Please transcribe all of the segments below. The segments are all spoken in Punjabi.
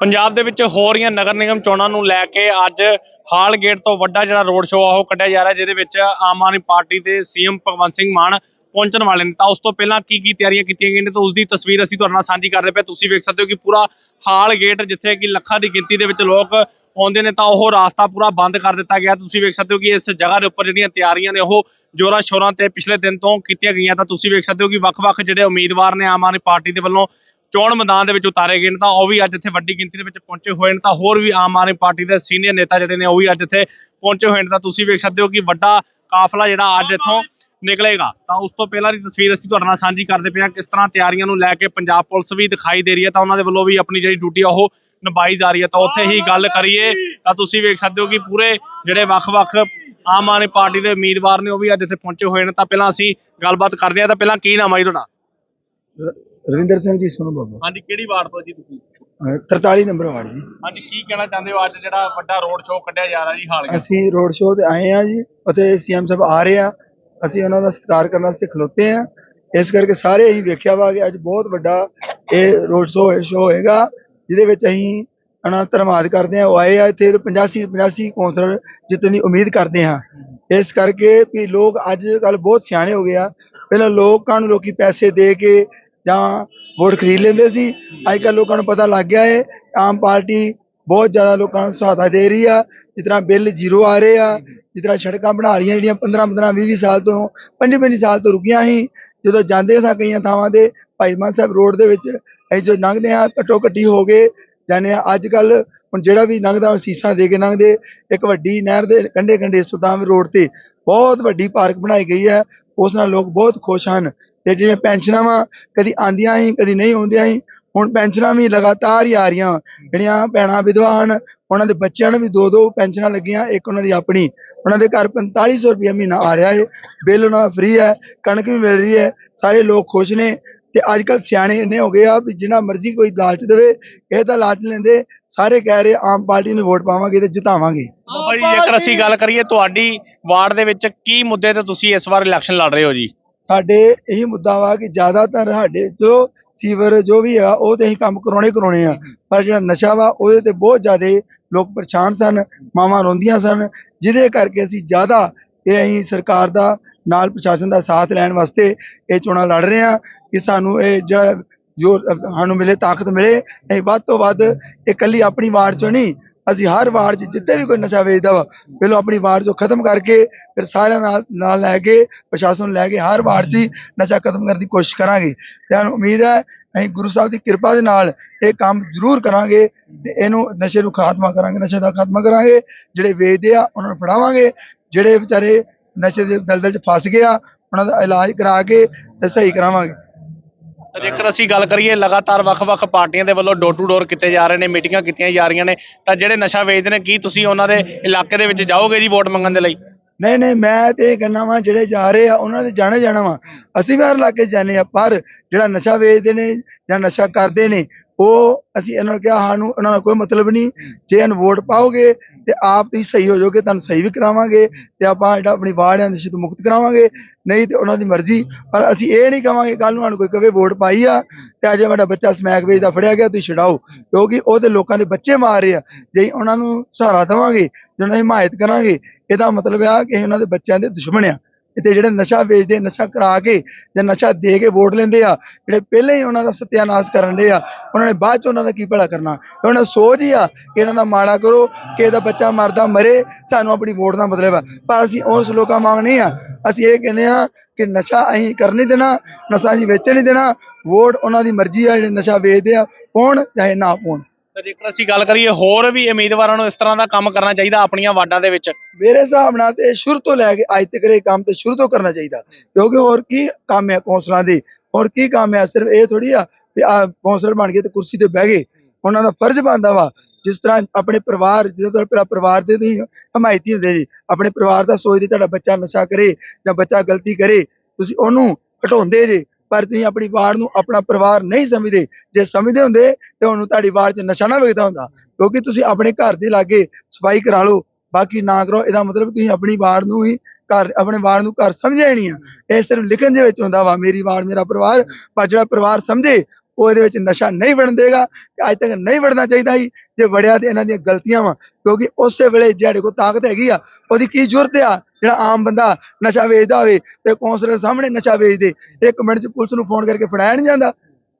ਪੰਜਾਬ ਦੇ ਵਿੱਚ ਹੋ ਰਹੀਆਂ ਨਗਰ ਨਿਗਮ ਚੋਣਾਂ ਨੂੰ ਲੈ ਕੇ ਅੱਜ ਹਾਲ ਗੇਟ ਤੋਂ ਵੱਡਾ ਜਿਹੜਾ ਰੋਡ ਸ਼ੋਅ ਆ ਉਹ ਕੱਢਿਆ ਜਾ ਰਿਹਾ, ਜਿਹਦੇ ਵਿੱਚ ਆਮ ਆਦਮੀ ਪਾਰਟੀ ਦੇ ਸੀਐਮ ਭਗਵੰਤ ਸਿੰਘ ਮਾਨ ਪਹੁੰਚਣ ਵਾਲੇ ਨੇ। ਤਾਂ ਉਸ ਤੋਂ ਪਹਿਲਾਂ ਕੀ ਕੀ ਤਿਆਰੀਆਂ ਕੀਤੀਆਂ ਗਈਆਂ ਨੇ ਤਾਂ ਉਸ ਦੀ ਤਸਵੀਰ ਅਸੀਂ ਤੁਹਾਡੇ ਨਾਲ ਸਾਂਝੀ ਕਰਦੇ ਪਏ। ਤੁਸੀਂ ਵੇਖ ਸਕਦੇ ਹੋ ਕਿ ਪੂਰਾ ਹਾਲ ਗੇਟ ਜਿੱਥੇ ਕਿ ਲੱਖਾਂ ਦੀ ਗਿਣਤੀ ਦੇ ਵਿੱਚ ਲੋਕ ਆਉਂਦੇ ਨੇ, ਤਾਂ ਉਹ ਰਾਸਤਾ ਪੂਰਾ ਬੰਦ ਕਰ ਦਿੱਤਾ ਗਿਆ। ਤੁਸੀਂ ਵੇਖ ਸਕਦੇ ਹੋ ਕਿ ਇਸ ਜਗ੍ਹਾ ਦੇ ਉੱਪਰ ਜਿਹੜੀਆਂ ਤਿਆਰੀਆਂ ਨੇ, ਉਹ ਜੋਰਾਂ ਸ਼ੋਰਾਂ ਤੇ ਪਿਛਲੇ ਦਿਨ ਤੋਂ ਕੀਤੀਆਂ ਗਈਆਂ। ਤਾਂ ਤੁਸੀਂ ਵੇਖ ਸਕਦੇ ਹੋ ਕਿ ਵੱਖ-ਵੱਖ ਜਿਹੜੇ ਉਮੀਦਵਾਰ ਨੇ ਆਮ ਆਦਮੀ ਪਾਰਟੀ ਦੇ ਵੱਲੋਂ ਚੋਣ ਮੈਦਾਨ ਦੇ ਵਿੱਚ ਉਤਾਰੇ ਗਏ ਨੇ ਤਾਂ ਉਹ ਵੀ ਅੱਜ ਇੱਥੇ ਵੱਡੀ ਗਿਣਤੀ ਦੇ ਵਿੱਚ ਪਹੁੰਚੇ ਹੋਏ ਨੇ ਤਾਂ ਹੋਰ ਵੀ ਆਮ ਆਦਮੀ ਪਾਰਟੀ ਦੇ ਸੀਨੀਅਰ ਨੇਤਾ ਜਿਹੜੇ ਨੇ ਉਹ ਵੀ ਅੱਜ ਇੱਥੇ ਪਹੁੰਚੇ ਹੋਏ ਨੇ ਤਾਂ ਤੁਸੀਂ ਵੇਖ ਸਕਦੇ ਹੋ ਕਿ ਵੱਡਾ ਕਾਫਲਾ ਜਿਹੜਾ ਅੱਜ ਇੱਥੋਂ ਨਿਕਲੇਗਾ। ਤਾਂ ਉਸ ਤੋਂ ਪਹਿਲਾਂ ਦੀ ਤਸਵੀਰ ਅਸੀਂ ਤੁਹਾਡੇ ਨਾਲ ਸਾਂਝੀ ਕਰਦੇ ਪਏ ਹਾਂ ਕਿਸ ਤਰ੍ਹਾਂ ਤਿਆਰੀਆਂ ਨੂੰ ਲੈ ਕੇ ਪੰਜਾਬ ਪੁਲਿਸ ਵੀ ਦਿਖਾਈ ਦੇ ਰਹੀ ਹੈ ਤਾਂ ਉਹਨਾਂ ਦੇ ਵੱਲੋਂ ਵੀ ਆਪਣੀ ਜਿਹੜੀ ਡਿਊਟੀ ਆ ਉਹ ਨਿਭਾਈ ਜਾ ਰਹੀ ਹੈ। ਤਾਂ ਉੱਥੇ ਹੀ ਗੱਲ ਕਰੀਏ ਤਾਂ ਤੁਸੀਂ ਵੇਖ ਸਕਦੇ ਹੋ ਕਿ ਪੂਰੇ ਜਿਹੜੇ ਵੱਖ-ਵੱਖ ਆਮ ਆਦਮੀ ਪਾਰਟੀ ਦੇ ਉਮੀਦਵਾਰ ਨੇ ਉਹ ਵੀ ਅੱਜ ਇੱਥੇ ਪਹੁੰਚੇ ਹੋਏ ਨੇ ਤਾਂ ਪਹਿਲਾਂ ਅਸੀਂ ਗੱਲਬਾਤ ਕਰਦੇ ਹਾਂ। ਤਾਂ ਪਹਿਲਾਂ ਕੀ ਨਾਮ ਹੈ ਜੀ ਤੁਹਾਡਾ? ਰਵਿੰਦਰ ਸਿੰਘ ਜੀ ਸੁਣੋ ਬਾਬਾ। ਹਾਂਜੀ ਕਿਹੜੀ ਵਾਰਡ ਤੋਂ ਜੀ ਤੁਸੀਂ? ਅਹ 43 ਨੰਬਰ ਵਾਰਡ ਜੀ। ਹਾਂਜੀ ਕੀ ਕਹਿਣਾ ਚਾਹੁੰਦੇ ਹੋ ਅੱਜ ਜਿਹੜਾ ਵੱਡਾ ਰੋਡ ਸ਼ੋਅ ਕੱਢਿਆ ਜਾ ਰਿਹਾ ਜੀ ਹਾਲ ਹੀ ਅਸੀਂ ਰੋਡ ਸ਼ੋਅ ਤੇ ਆਏ ਆ ਜੀ ਉੱਥੇ ਸੀਐਮ ਸਾਹਿਬ ਆ ਰਹੇ ਆ। ਅਸੀਂ ਉਹਨਾਂ ਦਾ ਸਤਿਕਾਰ ਕਰਨ ਵਾਸਤੇ ਖਲੋਤੇ ਆ ਇਸ ਕਰਕੇ ਸਾਰੇ ਅਸੀਂ ਵੇਖਿਆ ਵਾ ਕਿ ਅੱਜ ਬਹੁਤ ਵੱਡਾ ਇਹ ਰੋਡ ਸ਼ੋਅ ਸ਼ੋਅ ਹੋਏਗਾ ਜਿਹਦੇ ਵਿੱਚ ਅਸੀਂ ਅਨਾ ਧੰਨਵਾਦ ਕਰਦੇ ਆ ਉਹ ਆਏ ਆ ਇੱਥੇ 85 85 ਕੌਂਸਲਰ ਜਿੱਤਣ ਦੀ ਉਮੀਦ ਕਰਦੇ ਆ ਇਸ ਕਰਕੇ ਵੀ ਲੋਕ ਅੱਜ ਕੱਲ ਬਹੁਤ ਸਿਆਣੇ ਹੋ ਗਏ ਆ। ਪਹਿਲਾਂ ਲੋਕਾਂ ਨੂੰ ਲੋਕੀ ਪੈਸੇ ਦੇ ਕੇ ਜਾਂ ਵੋਟ ਖਰੀਦ ਲੈਂਦੇ ਸੀ। ਅੱਜ ਕੱਲ ਲੋਕਾਂ ਨੂੰ ਪਤਾ ਲੱਗ ਗਿਆ ਹੈ ਆਮ ਪਾਰਟੀ ਬਹੁਤ ਜ਼ਿਆਦਾ ਲੋਕਾਂ ਨੂੰ ਸਹਾਇਤਾ ਦੇ ਰਹੀ ਆ। ਜਿਸ ਤਰ੍ਹਾਂ ਬਿੱਲ ਜ਼ੀਰੋ ਆ ਰਹੇ ਆ, ਜਿਸ ਤਰ੍ਹਾਂ ਸੜਕਾਂ ਬਣਾ ਰਹੀਆਂ ਜਿਹੜੀਆਂ 15 15 20 20 ਸਾਲ ਤੋਂ 25 25 ਸਾਲ ਤੋਂ ਰੁਕੀਆਂ ਸੀ। ਜਦੋਂ ਜਾਂਦੇ ਸਾਂ ਕਈਆਂ ਥਾਵਾਂ ਦੇ ਭਾਈ ਮਾਨ ਸਾਹਿਬ ਰੋਡ ਦੇ ਵਿੱਚ, ਅਸੀਂ ਜੋ ਲੰਘਦੇ ਆ ਘੱਟੋ ਘੱਟੀ ਹੋ ਗਏ ਜਾਨੇ ਆ ਅੱਜ ਕੱਲ ਹੁਣ ਜਿਹੜਾ ਵੀ ਲੰਘਦਾ, ਉਹ ਸੀਸਾਂ ਦੇ ਕੇ ਲੰਘਦੇ। ਇੱਕ ਵੱਡੀ ਨਹਿਰ ਦੇ ਕੰਢੇ ਕੰਢੇ ਸੁਦਾਮ ਰੋਡ ਤੇ ਬਹੁਤ ਵੱਡੀ ਪਾਰਕ ਬਣਾਈ ਗਈ ਹੈ। ਉਸ ਨਾਲ ਲੋਕ ਬਹੁਤ ਖੁਸ਼ ਹਨ। ਤੇ ਜਿਹੜੀਆਂ ਪੈਨਸ਼ਨਾਂ ਵਾ, ਕਦੀ ਆਂਦੀਆਂ ਸੀ ਕਦੀ ਨਹੀਂ ਆਉਂਦੀਆਂ ਸੀ ਹੁਣ ਪੈਨਸ਼ਨਾਂ ਵੀ ਲਗਾਤਾਰ ਹੀ ਆ ਰਹੀਆਂ। ਜਿਹੜੀਆਂ ਭੈਣਾਂ ਵਿਧਵਾ ਹਨ, ਉਹਨਾਂ ਦੇ ਬੱਚਿਆਂ ਨੂੰ ਵੀ ਦੋ ਦੋ ਪੈਨਸ਼ਨਾਂ ਲੱਗੀਆਂ, ਇੱਕ ਉਹਨਾਂ ਦੀ ਆਪਣੀ। ਉਹਨਾਂ ਦੇ ਘਰ 4500 ਰੁਪਏ ਮਹੀਨਾ ਆ ਰਿਹਾ ਹੈ ਬਿੱਲ ਉਹਨਾਂ ਦਾ ਫ੍ਰੀ ਹੈ, ਕਣਕ ਵੀ ਮਿਲ ਰਹੀ ਹੈ, ਸਾਰੇ ਲੋਕ ਖੁਸ਼ ਨੇ। ਤੇ ਅੱਜ ਕੱਲ ਸਿਆਣੇ ਇੰਨੇ ਹੋ ਗਏ ਆ ਵੀ ਜਿੰਨਾ ਮਰਜ਼ੀ ਕੋਈ ਲਾਲਚ ਦੇਵੇ ਇਹ ਤਾਂ ਲਾਲਚ ਲੈਂਦੇ। ਸਾਰੇ ਕਹਿ ਰਹੇ ਆਮ ਪਾਰਟੀ ਨੂੰ ਵੋਟ ਪਾਵਾਂਗੇ ਤੇ ਜਿਤਾਵਾਂਗੇ। ਬਾਬਾ ਜੀ ਜੇਕਰ ਅਸੀਂ ਗੱਲ ਕਰੀਏ ਤੁਹਾਡੀ ਵਾਰਡ ਦੇ ਵਿੱਚ ਕੀ ਮੁੱਦੇ ਤੇ ਤੁਸੀਂ ਇਸ ਵਾਰ ਇਲੈਕਸ਼ਨ ਲੜ ਰਹੇ ਹੋ ਜੀ? ਸਾਡੇ ਇਹੀ ਮੁੱਦਾ ਵਾ ਕਿ ਜ਼ਿਆਦਾਤਰ ਸਾਡੇ ਜੋ ਸੀਵਰ ਜੋ ਵੀ ਆ ਉਹ ਤੇ ਅਸੀਂ ਕੰਮ ਕਰਾਉਣੇ ਕਰਾਉਣੇ ਆ। ਪਰ ਜਿਹੜਾ ਨਸ਼ਾ ਵਾ, ਉਹਦੇ ਤੇ ਬਹੁਤ ਜ਼ਿਆਦਾ ਲੋਕ ਪਰੇਸ਼ਾਨ ਸਨ, ਮਾਵਾਂ ਰੋਂਦੀਆਂ ਸਨ, ਜਿਹਦੇ ਕਰਕੇ ਅਸੀਂ ਜ਼ਿਆਦਾ ਇਹ ਅਸੀਂ ਸਰਕਾਰ ਦਾ ਨਾਲ ਪ੍ਰਸ਼ਾਸਨ ਦਾ ਸਾਥ ਲੈਣ ਵਾਸਤੇ ਇਹ ਚੋਣਾਂ ਲੜ ਰਹੇ ਆ ਕਿ ਸਾਨੂੰ ਇਹ ਜਿਹੜਾ ਜੋ ਸਾਨੂੰ ਮਿਲੇ, ਤਾਕਤ ਮਿਲੇ, ਅਸੀਂ ਵੱਧ ਤੋਂ ਵੱਧ ਇਹ ਇਕੱਲੀ ਆਪਣੀ ਵਾਰਡ ਚੋਂ ਨਹੀਂ ਅਸੀਂ ਹਰ ਵਾਰਡ 'ਚ ਜਿੱਥੇ ਵੀ ਕੋਈ ਨਸ਼ਾ ਵੇਚਦਾ ਵਾ, ਪਹਿਲਾਂ ਆਪਣੀ ਵਾਰਡ 'ਚੋਂ ਖਤਮ ਕਰਕੇ ਫਿਰ ਸਾਰਿਆਂ ਨਾਲ ਨਾਲ ਲੈ ਕੇ ਪ੍ਰਸ਼ਾਸਨ ਨੂੰ ਲੈ ਕੇ ਹਰ ਵਾਰਡ 'ਚ ਹੀ ਨਸ਼ਾ ਖਤਮ ਕਰਨ ਦੀ ਕੋਸ਼ਿਸ਼ ਕਰਾਂਗੇ। ਤੇ ਸਾਨੂੰ ਉਮੀਦ ਹੈ, ਅਸੀਂ ਗੁਰੂ ਸਾਹਿਬ ਦੀ ਕਿਰਪਾ ਦੇ ਨਾਲ ਇਹ ਕੰਮ ਜ਼ਰੂਰ ਕਰਾਂਗੇ ਤੇ ਇਹਨੂੰ ਨਸ਼ੇ ਨੂੰ ਖਾਤਮਾ ਕਰਾਂਗੇ, ਨਸ਼ੇ ਦਾ ਖਾਤਮਾ ਕਰਾਂਗੇ। ਜਿਹੜੇ ਵੇਚਦੇ ਆ, ਉਹਨਾਂ ਨੂੰ ਫੜਾਵਾਂਗੇ। ਜਿਹੜੇ ਵਿਚਾਰੇ ਨਸ਼ੇ ਦੇ ਦਲਦਲ 'ਚ ਫਸ ਗਏ ਆ, ਉਹਨਾਂ ਦਾ ਇਲਾਜ ਕਰਾ ਕੇ ਤੇ ਸਹੀ ਕਰਾਵਾਂਗੇ। ਜੇਕਰ ਅਸੀਂ ਗੱਲ ਕਰੀਏ, ਲਗਾਤਾਰ ਵੱਖ-ਵੱਖ ਪਾਰਟੀਆਂ ਦੇ ਵੱਲੋਂ ਡੋਰ ਟੂ ਡੋਰ ਕੀਤੇ ਜਾ ਰਹੇ ਨੇ, ਮੀਟਿੰਗਾਂ ਕੀਤੀਆਂ ਜਾ ਰਹੀਆਂ ਨੇ। ਤਾਂ ਜਿਹੜੇ ਨਸ਼ਾ ਵੇਚਦੇ ਨੇ, ਕੀ ਤੁਸੀਂ ਉਹਨਾਂ ਦੇ ਇਲਾਕੇ ਦੇ ਵਿੱਚ ਜਾਓਗੇ ਜੀ ਵੋਟ ਮੰਗਣ ਦੇ ਲਈ? ਨਹੀਂ ਨਹੀਂ, ਮੈਂ ਤੇ ਇਹ ਕਹਿੰਦਾ ਵਾਂ, ਜਿਹੜੇ ਜਾ ਰਹੇ ਆ, ਉਹਨਾਂ ਦੇ ਜਾਣੇ ਜਾਣਾ ਵਾ। ਅਸੀਂ ਵੀ ਹਰ ਇਲਾਕੇ 'ਚ ਜਾਂਦੇ ਆ ਪਰ ਜਿਹੜਾ ਨਸ਼ਾ ਵੇਚਦੇ ਨੇ ਜਾਂ ਨਸ਼ਾ ਕਰਦੇ ਨੇ, ਉਹ ਅਸੀਂ ਇਹਨਾਂ ਨੂੰ ਕਿਹਾ, ਸਾਨੂੰ ਉਹਨਾਂ ਦਾ ਕੋਈ ਮਤਲਬ ਨਹੀਂ। ਜੇ ਇਹਨਾਂ ਵੋਟ ਪਾਓਗੇ ਤੇ ਆਪ ਤੁਸੀਂ ਸਹੀ ਹੋ ਜਾਓਗੇ, ਤੁਹਾਨੂੰ ਸਹੀ ਵੀ ਕਰਾਵਾਂਗੇ ਤੇ ਆਪਾਂ ਜਿਹੜਾ ਆਪਣੀ ਵਾਰਡ ਹੈ ਨਸ਼ੇ ਤੋਂ ਮੁਕਤ ਕਰਾਵਾਂਗੇ। ਨਹੀਂ ਤੇ ਉਹਨਾਂ ਦੀ ਮਰਜ਼ੀ, ਪਰ ਅਸੀਂ ਇਹ ਨਹੀਂ ਕਵਾਂਗੇ ਕੱਲ ਨੂੰ ਸਾਨੂੰ ਕੋਈ ਕਵੇ ਵੋਟ ਪਾਈ ਆ ਤੇ ਅਜੇ ਸਾਡਾ ਬੱਚਾ ਸਮੈਕ ਵੇਚਦਾ ਫੜਿਆ ਗਿਆ, ਤੁਸੀਂ ਛਡਾਓ। ਕਿਉਂਕਿ ਉਹਦੇ ਲੋਕਾਂ ਦੇ ਬੱਚੇ ਮਾਰ ਰਹੇ ਆ, ਜੇ ਅਸੀਂ ਉਹਨਾਂ ਨੂੰ ਸਹਾਰਾ ਦੇਵਾਂਗੇ, ਜੇ ਉਹਨਾਂ ਦੀ ਹਿਮਾਇਤ ਕਰਾਂਗੇ, ਇਹਦਾ ਮਤਲਬ ਆ ਕਿ ਅਸੀਂ ਉਹਨਾਂ ਦੇ ਬੱਚਿਆਂ ਦੇ ਦੁਸ਼ਮਣ ਆ। ਤੇ ਜਿਹੜੇ ਨਸ਼ਾ ਵੇਚਦੇ, ਨਸ਼ਾ ਕਰਾ ਕੇ ਜਾਂ ਨਸ਼ਾ ਦੇ ਕੇ ਵੋਟ ਲੈਂਦੇ ਆ, ਜਿਹੜੇ ਪਹਿਲਾਂ ਹੀ ਉਹਨਾਂ ਦਾ ਸਤਿਆਨਾਸ਼ ਕਰਨ ਦੇ ਆ, ਉਹਨਾਂ ਨੇ ਬਾਅਦ ਚ ਉਹਨਾਂ ਦਾ ਕੀ ਭਲਾ ਕਰਨਾ? ਉਹਨਾਂ ਦੀ ਸੋਚ ਹੀ ਆ ਕਿ ਇਹਨਾਂ ਦਾ ਮਾੜਾ ਕਰੋ, ਕਿ ਇਹਦਾ ਬੱਚਾ ਮਰਦਾ ਮਰੇ, ਸਾਨੂੰ ਆਪਣੀ ਵੋਟ ਦਾ ਮਤਲਬ ਆ। ਪਰ ਅਸੀਂ ਉਹ ਲੋਕਾਂ ਵਾਂਗ ਨਹੀਂ ਆ। ਅਸੀਂ ਇਹ ਕਹਿੰਦੇ ਆ ਕਿ ਨਸ਼ਾ ਅਸੀਂ ਕਰ ਨਹੀਂ ਦੇਣਾ, ਨਸ਼ਾ ਅਸੀਂ ਵੇਚਣ ਨਹੀਂ ਦੇਣਾ, ਵੋਟ ਉਹਨਾਂ ਦੀ ਮਰਜ਼ੀ ਆ, ਜਿਹੜੇ ਨਸ਼ਾ ਵੇਚਦੇ ਆ, ਪਾਉਣ ਚਾਹੇ ਨਾ ਪਾਉਣ। ਤਾਂ ਜੇਕਰ ਅਸੀਂ ਗੱਲ ਕਰੀਏ ਹੋਰ ਵੀ ਉਮੀਦਵਾਰਾਂ ਨੂੰ ਇਸ ਤਰ੍ਹਾਂ ਦਾ ਕੰਮ ਕਰਨਾ ਚਾਹੀਦਾ ਆਪਣੀਆਂ ਵਾਰਡਾਂ ਦੇ ਵਿੱਚ? ਮੇਰੇ ਹਿਸਾਬ ਨਾਲ ਤੇ ਸ਼ੁਰੂ ਤੋਂ ਲੈ ਕੇ ਅੱਜ ਤੱਕ ਇਹ ਕੰਮ ਤੇ ਸ਼ੁਰੂ ਤੋਂ ਕਰਨਾ ਚਾਹੀਦਾ। ਕਿਉਂਕਿ ਹੋਰ ਕੀ ਕੰਮ ਹੈ ਕੌਂਸਲਰਾਂ ਦੇ? ਹੋਰ ਕੀ ਕੰਮ ਹੈ? ਸਿਰਫ ਇਹ ਥੋੜੀ ਆ ਵੀ ਆ ਕੌਂਸਲਰ ਬਣ ਗਏ ਤੇ ਕੁਰਸੀ ਤੇ ਬਹਿ ਗਏ। ਉਹਨਾਂ ਦਾ ਫਰਜ਼ ਬਣਦਾ ਵਾ। ਜਿਸ ਤਰ੍ਹਾਂ ਆਪਣੇ ਪਰਿਵਾਰ, ਜਦੋਂ ਤੁਹਾਡਾ ਪਰਿਵਾਰ ਦੇ ਤੁਸੀਂ ਹਮਾਇਤੀ ਹੁੰਦੇ ਜੀ, ਆਪਣੇ ਪਰਿਵਾਰ ਦਾ ਸੋਚਦੇ ਤੁਹਾਡਾ ਬੱਚਾ ਨਸ਼ਾ ਕਰੇ ਜਾਂ ਬੱਚਾ ਗਲਤੀ ਕਰੇ, ਤੁਸੀਂ ਉਹਨੂੰ ਘਟਾਉਂਦੇ ਜੇ। ਪਰ ਤੁਸੀਂ ਆਪਣੀ ਵਾਰ ਨੂੰ ਆਪਣਾ ਪਰਿਵਾਰ ਨਹੀਂ ਸਮਝਦੇ। ਜੇ ਸਮਝਦੇ ਹੁੰਦੇ ਤੇ ਉਹਨੂੰ ਤੁਹਾਡੀ ਵਾਰ 'ਚ ਨਸ਼ਾ ਨਾ ਵਿਕਦਾ ਹੁੰਦਾ। ਕਿਉਂਕਿ ਤੁਸੀਂ ਆਪਣੇ ਘਰ ਦੇ ਲਾਗੇ ਸਫ਼ਾਈ ਕਰਾ ਲਓ। ਬਾਕੀ ਨਾ ਕਰੋ, ਇਹਦਾ ਮਤਲਬ ਤੁਸੀਂ ਆਪਣੀ ਵਾਰ ਨੂੰ ਹੀ ਘਰ, ਆਪਣੇ ਵਾਰਡ ਨੂੰ ਘਰ ਸਮਝਿਆ ਹੀ ਨਹੀਂ ਆ। ਇਹ ਸਿਰਫ ਲਿਖਣ ਦੇ ਵਿੱਚ ਹੁੰਦਾ ਵਾ, ਮੇਰੀ ਵਾਰਡ ਮੇਰਾ ਪਰਿਵਾਰ। ਪਰ ਜਿਹੜਾ ਪਰਿਵਾਰ ਸਮਝੇ ਉਹ ਇਹਦੇ ਵਿੱਚ ਨਸ਼ਾ ਨਹੀਂ ਵੜਨ ਦੇਗਾ ਤੇ ਅੱਜ ਤੱਕ ਨਹੀਂ ਵੜਨਾ ਚਾਹੀਦਾ ਸੀ ਜੇ ਵੜਿਆ ਤੇ ਇਹਨਾਂ ਦੀਆਂ ਗਲਤੀਆਂ ਵਾ, ਕਿਉਂਕਿ ਉਸੇ ਵੇਲੇ ਜਿਹੜੇ ਕੋਲ ਤਾਕਤ ਹੈਗੀ ਆ, ਉਹਦੀ ਕੀ ਜ਼ਰੂਰਤ ਆ? ਜਿਹੜਾ ਆਮ ਬੰਦਾ ਨਸ਼ਾ ਵੇਚਦਾ ਹੋਵੇ ਤੇ ਕੌਂਸਲਰ ਸਾਹਮਣੇ ਨਸ਼ਾ ਵੇਚਦੇ ਇੱਕ ਮਿੰਟ 'ਚ ਪੁਲਿਸ ਨੂੰ ਫੋਨ ਕਰਕੇ ਫੜਾਇਆ ਨਹੀਂ ਜਾਂਦਾ।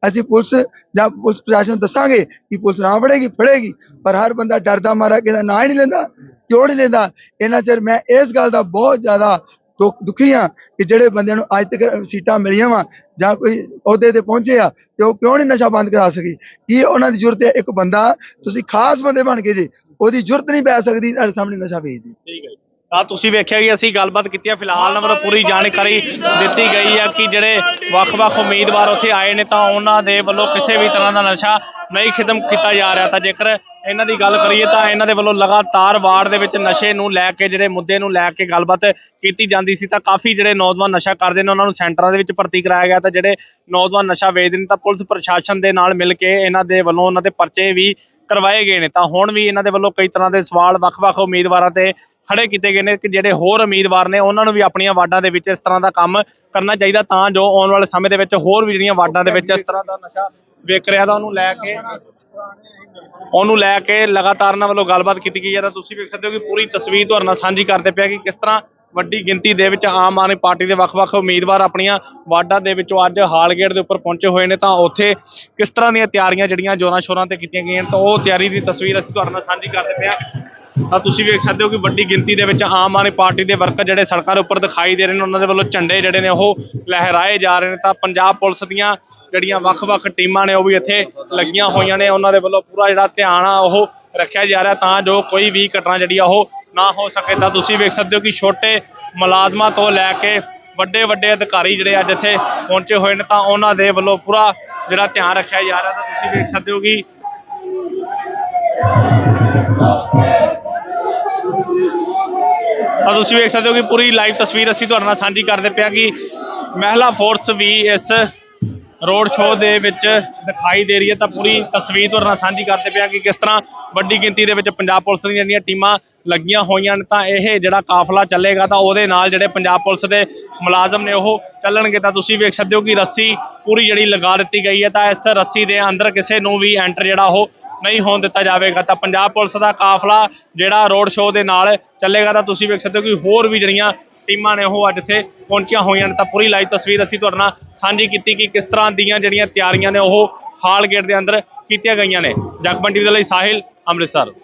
ਅਸੀਂ ਪੁਲਿਸ ਜਾਂ ਪੁਲਿਸ ਪ੍ਰਸ਼ਾਸਨ ਨੂੰ ਦੱਸਾਂਗੇ ਕਿ ਪੁਲਿਸ ਨਾ ਫੜੇਗੀ ਫੜੇਗੀ, ਪਰ ਹਰ ਬੰਦਾ ਡਰਦਾ ਮਾਰਾ ਕਿਸੇ ਦਾ ਨਾਂ ਹੀ ਨਹੀਂ ਲੈਂਦਾ, ਕਿਉਂ ਨਹੀਂ ਲੈਂਦਾ? ਇਹਨਾਂ ਚਿਰ ਮੈਂ ਇਸ ਗੱਲ ਦਾ ਬਹੁਤ ਜ਼ਿਆਦਾ ਦੁੱਖ ਦੁਖੀ ਆ ਕਿ ਜਿਹੜੇ ਬੰਦਿਆਂ ਨੂੰ ਅੱਜ ਤੱਕ ਸੀਟਾਂ ਮਿਲੀਆਂ ਵਾ ਜਾਂ ਕੋਈ ਅਹੁਦੇ ਤੇ ਪਹੁੰਚੇ ਆ ਤੇ ਉਹ ਕਿਉਂ ਨਹੀਂ ਨਸ਼ਾ ਬੰਦ ਕਰਾ ਸਕੀ? ਕੀ ਉਹਨਾਂ ਦੀ ਜ਼ਰੂਰਤ ਹੈ ਇੱਕ ਬੰਦਾ, ਤੁਸੀਂ ਖਾਸ ਬੰਦੇ ਬਣ ਕੇ ਜੇ, ਉਹਦੀ ਜ਼ਰੂਰਤ ਨਹੀਂ ਪੈ ਸਕਦੀ ਤੁਹਾਡੇ ਸਾਹਮਣੇ ਨਸ਼ਾ ਵੇਚਦੀ। ਠੀਕ ਹੈ ਜੀ। ਤਾਂ ਤੁਸੀਂ ਵੇਖਿਆ ਕਿ ਅਸੀਂ ਗੱਲਬਾਤ ਕੀਤੀ ਹੈ ਫਿਲਹਾਲ ਨਾ ਮਤਲਬ ਪੂਰੀ ਜਾਣਕਾਰੀ ਦਿੱਤੀ ਗਈ ਹੈ ਕਿ ਜਿਹੜੇ ਵੱਖ-ਵੱਖ ਉਮੀਦਵਾਰ ਉੱਥੇ ਆਏ ਨੇ ਤਾਂ ਉਹਨਾਂ ਦੇ ਵੱਲੋਂ ਕਿਸੇ ਵੀ ਤਰ੍ਹਾਂ ਦਾ ਨਸ਼ਾ ਨਹੀਂ ਖਤਮ ਕੀਤਾ ਜਾ ਰਿਹਾ ਤਾਂ ਜੇਕਰ ਇਹਨਾਂ ਦੀ ਗੱਲ ਕਰੀਏ ਤਾਂ ਇਹਨਾਂ ਦੇ ਵੱਲੋਂ ਲਗਾਤਾਰ ਵਾਰਡ ਦੇ ਵਿੱਚ ਨਸ਼ੇ ਨੂੰ ਲੈ ਕੇ, ਜਿਹੜੇ ਮੁੱਦੇ ਨੂੰ ਲੈ ਕੇ ਗੱਲਬਾਤ ਕੀਤੀ ਜਾਂਦੀ ਸੀ, ਤਾਂ ਕਾਫੀ ਜਿਹੜੇ ਨੌਜਵਾਨ ਨਸ਼ਾ ਕਰਦੇ ਨੇ, ਉਹਨਾਂ ਨੂੰ ਸੈਂਟਰਾਂ ਦੇ ਵਿੱਚ ਭਰਤੀ ਕਰਾਇਆ ਗਿਆ ਤਾਂ ਜਿਹੜੇ ਨੌਜਵਾਨ ਨਸ਼ਾ ਵੇਚਦੇ ਨੇ, ਤਾਂ ਪੁਲਿਸ ਪ੍ਰਸ਼ਾਸਨ ਦੇ ਨਾਲ ਮਿਲ ਕੇ ਇਹਨਾਂ ਦੇ ਵੱਲੋਂ ਉਹਨਾਂ ਦੇ ਪਰਚੇ ਵੀ ਕਰਵਾਏ ਗਏ ਨੇ ਤਾਂ ਹੁਣ ਵੀ ਇਹਨਾਂ ਦੇ ਵੱਲੋਂ ਕਈ ਤਰ੍ਹਾਂ ਦੇ ਸਵਾਲ ਵੱਖ-ਵੱਖ ਉਮੀਦਵਾਰਾਂ ਤੇ ਖੜੇ ਕੀਤੇ ਗਏ ਨੇ ਕਿ ਜਿਹੜੇ ਹੋਰ ਉਮੀਦਵਾਰ ਨੇ, ਉਹਨਾਂ ਨੂੰ ਵੀ ਆਪਣੀਆਂ ਵਾਰਡਾਂ ਦੇ ਵਿੱਚ ਇਸ ਤਰ੍ਹਾਂ ਦਾ ਕੰਮ ਕਰਨਾ ਚਾਹੀਦਾ ਤਾਂ ਜੋ ਆਉਣ ਵਾਲੇ ਸਮੇਂ ਦੇ ਵਿੱਚ ਹੋਰ ਵੀ ਜਿਹੜੀਆਂ ਵਾਰਡਾਂ ਦੇ ਵਿੱਚ ਇਸ ਤਰ੍ਹਾਂ ਦਾ ਨਸ਼ਾ ਵਿਕ ਰਿਹਾ ਤਾਂ ਉਹਨੂੰ ਲੈ ਕੇ ਉਹਨੂੰ ਲੈ ਕੇ ਲਗਾਤਾਰ ਇਹਨਾਂ ਵੱਲੋਂ ਗੱਲਬਾਤ ਕੀਤੀ ਗਈ ਹੈ ਤਾਂ ਤੁਸੀਂ ਵੇਖ ਸਕਦੇ ਹੋ ਕਿ ਪੂਰੀ ਤਸਵੀਰ ਤੁਹਾਡੇ ਨਾਲ ਸਾਂਝੀ ਕਰਦੇ ਪਿਆ ਕਿ ਕਿਸ ਤਰ੍ਹਾਂ ਵੱਡੀ ਗਿਣਤੀ ਦੇ ਵਿੱਚ ਆਮ ਆਦਮੀ ਪਾਰਟੀ ਦੇ ਵੱਖ-ਵੱਖ ਉਮੀਦਵਾਰ ਆਪਣੀਆਂ ਵਾਰਡਾਂ ਦੇ ਵਿੱਚੋਂ ਅੱਜ ਹਾਲਗੇਟ ਦੇ ਉੱਪਰ ਪਹੁੰਚੇ ਹੋਏ ਨੇ ਤਾਂ ਉੱਥੇ ਕਿਸ ਤਰ੍ਹਾਂ ਦੀਆਂ ਤਿਆਰੀਆਂ ਜਿਹੜੀਆਂ ਜੋਰਾਂ ਸ਼ੋਰਾਂ ਤੇ ਕੀਤੀਆਂ ਗਈਆਂ ਨੇ ਤਾਂ ਉਹ ਤਿਆਰੀ ਦੀ ਤਸਵੀਰ ਅਸੀਂ ਤੁਹਾਡੇ ਨਾਲ ਸਾਂਝੀ ਕਰਦੇ ਪਏ ਹਾਂ ਤਾਂ ਤੁਸੀਂ ਵੇਖ ਸਕਦੇ ਹੋ ਕਿ ਵੱਡੀ ਗਿਣਤੀ ਦੇ ਵਿੱਚ ਆਮ ਆਦਮੀ ਪਾਰਟੀ ਦੇ ਵਰਕਰ ਜਿਹੜੇ ਸੜਕਾਂ ਦੇ ਉੱਪਰ ਦਿਖਾਈ ਦੇ ਰਹੇ ਨੇ, ਉਹਨਾਂ ਦੇ ਵੱਲੋਂ ਝੰਡੇ ਜਿਹੜੇ ਨੇ ਉਹ ਲਹਿਰਾਏ ਜਾ ਰਹੇ ਨੇ। ਤਾਂ ਪੰਜਾਬ ਪੁਲਿਸ ਦੀਆਂ ਜਿਹੜੀਆਂ ਵੱਖ-ਵੱਖ ਟੀਮਾਂ ਨੇ, ਉਹ ਵੀ ਇੱਥੇ ਲੱਗੀਆਂ ਹੋਈਆਂ ਨੇ। ਉਹਨਾਂ ਦੇ ਵੱਲੋਂ ਪੂਰਾ ਜਿਹੜਾ ਧਿਆਨ ਆ ਉਹ ਰੱਖਿਆ ਜਾ ਰਿਹਾ ਤਾਂ ਜੋ ਕੋਈ ਵੀ ਘਟਨਾ ਜਿਹੜੀ ਆ ਉਹ ਨਾ ਹੋ ਸਕੇ। ਤਾਂ ਤੁਸੀਂ ਵੇਖ ਸਕਦੇ ਹੋ ਕਿ ਛੋਟੇ ਮੁਲਾਜ਼ਮਾਂ ਤੋਂ ਲੈ ਕੇ ਵੱਡੇ ਵੱਡੇ ਅਧਿਕਾਰੀ ਜਿਹੜੇ ਅੱਜ ਇੱਥੇ ਪਹੁੰਚੇ ਹੋਏ ਨੇ, ਤਾਂ ਉਹਨਾਂ ਦੇ ਵੱਲੋਂ ਪੂਰਾ ਜਿਹੜਾ ਧਿਆਨ ਰੱਖਿਆ ਜਾ ਰਿਹਾ। ਤਾਂ ਤੁਸੀਂ ਵੇਖ ਸਕਦੇ ਹੋ ਕਿ ਤਾਂ ਤੁਸੀਂ ਵੇਖ ਸਕਦੇ ਹੋ ਕਿ ਪੂਰੀ ਲਾਈਵ ਤਸਵੀਰ ਅਸੀਂ ਤੁਹਾਡੇ ਨਾਲ ਸਾਂਝੀ ਕਰਦੇ ਪਿਆ ਕਿ ਮਹਿਲਾ ਫੋਰਸ ਵੀ ਇਸ ਰੋਡ ਸ਼ੋਅ ਦੇ ਵਿੱਚ ਦਿਖਾਈ ਦੇ ਰਹੀ ਹੈ। ਤਾਂ ਪੂਰੀ ਤਸਵੀਰ ਤੁਹਾਡੇ ਨਾਲ ਸਾਂਝੀ ਕਰਦੇ ਪਿਆ ਕਿ ਕਿਸ ਤਰ੍ਹਾਂ ਵੱਡੀ ਗਿਣਤੀ ਦੇ ਵਿੱਚ ਪੰਜਾਬ ਪੁਲਿਸ ਦੀਆਂ ਜਿਹੜੀਆਂ ਟੀਮਾਂ ਲੱਗੀਆਂ ਹੋਈਆਂ ਨੇ, ਤਾਂ ਇਹ ਜਿਹੜਾ ਕਾਫਲਾ ਚੱਲੇਗਾ ਤਾਂ ਉਹਦੇ ਨਾਲ ਜਿਹੜੇ ਪੰਜਾਬ ਪੁਲਿਸ ਦੇ ਮੁਲਾਜ਼ਮ ਨੇ ਉਹ ਚੱਲਣਗੇ। ਤਾਂ ਤੁਸੀਂ ਵੇਖ ਸਕਦੇ ਹੋ ਕਿ ਰੱਸੀ ਪੂਰੀ ਜਿਹੜੀ ਲਗਾ ਦਿੱਤੀ ਗਈ ਹੈ। ਤਾਂ ਇਸ ਰੱਸੀ ਦੇ ਅੰਦਰ ਕਿਸੇ ਨੂੰ ਵੀ ਐਂਟਰ ਜਿਹੜਾ ਉਹ ਨਹੀਂ ਹੋਣ ਦਿੱਤਾ ਜਾਵੇਗਾ, ਤਾਂ ਪੰਜਾਬ ਪੁਲਿਸ ਦਾ ਕਾਫਲਾ ਜਿਹੜਾ ਰੋਡ ਸ਼ੋਅ ਦੇ ਨਾਲ ਚੱਲੇਗਾ, ਤਾਂ ਤੁਸੀਂ ਵੇਖ ਸਕਦੇ ਹੋ ਕਿ ਹੋਰ ਵੀ ਜਿਹੜੀਆਂ ਟੀਮਾਂ ਨੇ ਉਹ ਅੱਜ ਇੱਥੇ ਪਹੁੰਚੀਆਂ ਹੋਈਆਂ ਨੇ। ਤਾਂ ਪੂਰੀ ਲਾਈਵ ਤਸਵੀਰ ਅਸੀਂ ਤੁਹਾਡੇ ਨਾਲ ਸਾਂਝੀ ਕੀਤੀ ਕਿ ਕਿਸ ਤਰ੍ਹਾਂ ਦੀਆਂ ਜਿਹੜੀਆਂ ਤਿਆਰੀਆਂ ਨੇ ਉਹ ਹਾਲ ਗੇਟ ਦੇ ਅੰਦਰ ਕੀਤੀਆਂ ਗਈਆਂ ਨੇ। ਜਗਬੰਦੀ ਦੇ ਲਈ ਸਾਹਿਲ, ਅੰਮ੍ਰਿਤਸਰ।